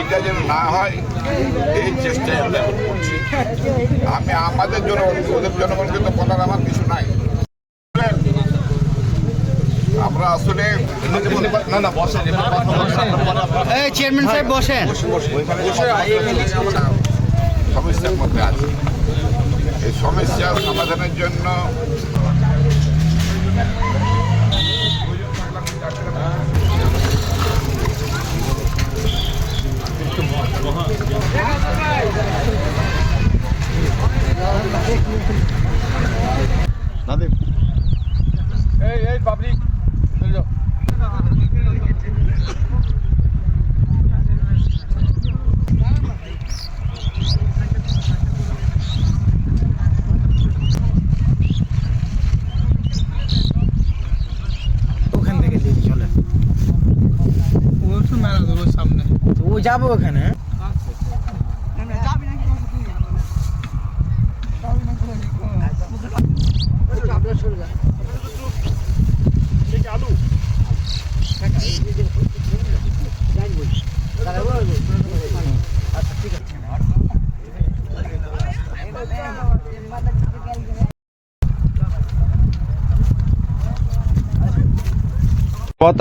এটা যেন না হয় এই চেষ্টায় আমরা এখন করছি। আমি আমাদের জন্য ওদের জনগণকে তো বলার আমার কিছু নাই। আমরা আসলে না না বসেন এই চেয়ারম্যান সাহেব বসেন। সমস্যার মধ্যে আছে। এই সমস্যা সমাধানের জন্য এই এই পাবলিক ওখান থেকে দিয়ে চলে ও তো মেলা দেবো সামনে। ও যাব ওখানে?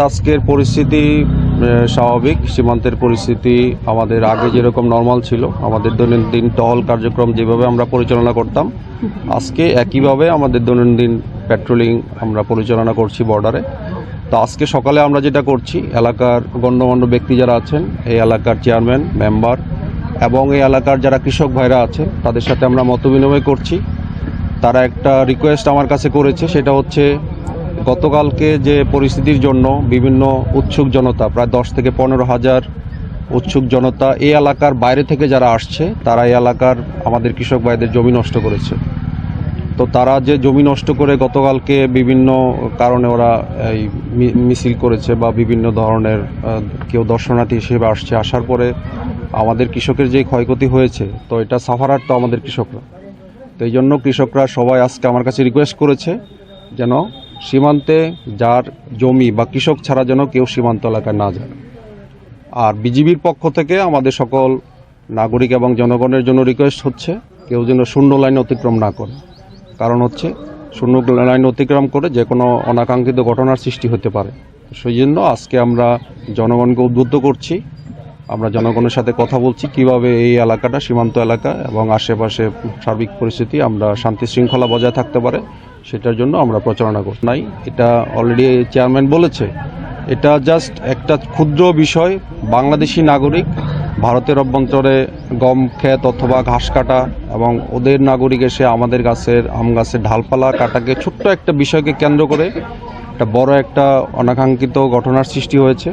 আজকের পরিস্থিতি স্বাভাবিক, সীমান্তের পরিস্থিতি আমাদের আগে যেরকম নর্মাল ছিল, আমাদের দৈনন্দিন টহল কার্যক্রম যেভাবে আমরা পরিচালনা করতাম, আজকে একইভাবে আমাদের দৈনন্দিন পেট্রোলিং আমরা পরিচালনা করছি বর্ডারে তো আজকে সকালে আমরা যেটা করছি, এলাকার গণ্যমান্য ব্যক্তি যারা আছেন, এই এলাকার চেয়ারম্যান মেম্বার এবং এই এলাকার যারা কৃষক ভাইরা আছে তাদের সাথে আমরা মতবিনিময় করছি। তারা একটা রিকোয়েস্ট আমার কাছে করেছে, সেটা হচ্ছে গতকালকে যে পরিস্থিতির জন্য বিভিন্ন উৎসুক জনতা, প্রায় দশ থেকে পনেরো হাজার উৎসুক জনতা এই এলাকার বাইরে থেকে যারা আসছে, তারা এই এলাকার আমাদের কৃষক ভাইদের জমি নষ্ট করেছে। তো তারা যে জমি নষ্ট করে গতকালকে বিভিন্ন কারণে ওরা এই মিছিল করেছে বা বিভিন্ন ধরনের কেউ দর্শনার্থী হিসেবে আসছে। আসার পরে আমাদের কৃষকের যে ক্ষয়ক্ষতি হয়েছে, তো এটা সাফারার তো আমাদের কৃষকরা। তো এই জন্য কৃষকরা সবাই আজকে আমার কাছে রিকোয়েস্ট করেছে যেন সীমান্তে যার জমি বা কৃষক ছাড়া যেন কেউ সীমান্ত এলাকায় না যায়। আর বিজিবির পক্ষ থেকে আমাদের সকল নাগরিক এবং জনগণের জন্য রিকোয়েস্ট হচ্ছে, কেউ যেন শূন্য লাইন অতিক্রম না করে। কারণ হচ্ছে, শূন্য লাইন অতিক্রম করে যে কোনো অনাকাঙ্ক্ষিত ঘটনার সৃষ্টি হতে পারে। সেই জন্য আজকে আমরা জনগণকে উদ্বুদ্ধ করছি। আমরা জনগণের সাথে কথা বলছি, কীভাবে এই এলাকাটা সীমান্ত এলাকা এবং আশেপাশে সার্বিক পরিস্থিতি আমরা শান্তি শৃঙ্খলা বজায় থাকতে পারে। সেটার জন্য আমরা প্রচারণা করছি। নাই, এটা অলরেডি চেয়ারম্যান বলেছে। এটা জাস্ট একটা ক্ষুদ্র বিষয়, বাংলাদেশি নাগরিক, ভারতের অভ্যন্তরে গম ক্ষেত অথবা ঘাস কাটা এবং ওদের নাগরিক এসে আমাদের গাছের, আম গাছের ঢালপালা কাটাকে ছোট্ট একটা বিষয়কে কেন্দ্র করে একটা বড় একটা অনাকাঙ্ক্ষিত ঘটনার সৃষ্টি হয়েছে।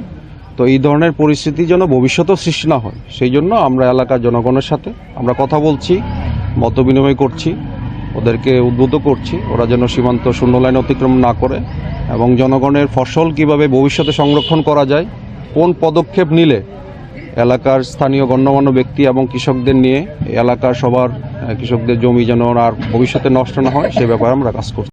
তো এই ধরনের পরিস্থিতি যেন ভবিষ্যতেও সৃষ্টি না হয়, সেই জন্য আমরা এলাকার জনগণের সাথে আমরা কথা বলছি মত বিনিময় করছি। ওদেরকে উদ্বুদ্ধ করছি। ওরা যেন সীমান্ত শূন্য লাইন অতিক্রম না করে এবং জনগণের ফসল কীভাবে ভবিষ্যতে সংরক্ষণ করা যায়, কোন পদক্ষেপ নিলে এলাকার স্থানীয় গণ্যমান্য ব্যক্তি এবং কৃষকদের নিয়ে এলাকার সবার কৃষকদের জমি যেন আর ভবিষ্যতে নষ্ট না হয়, সে ব্যাপারে আমরা কাজ করছি।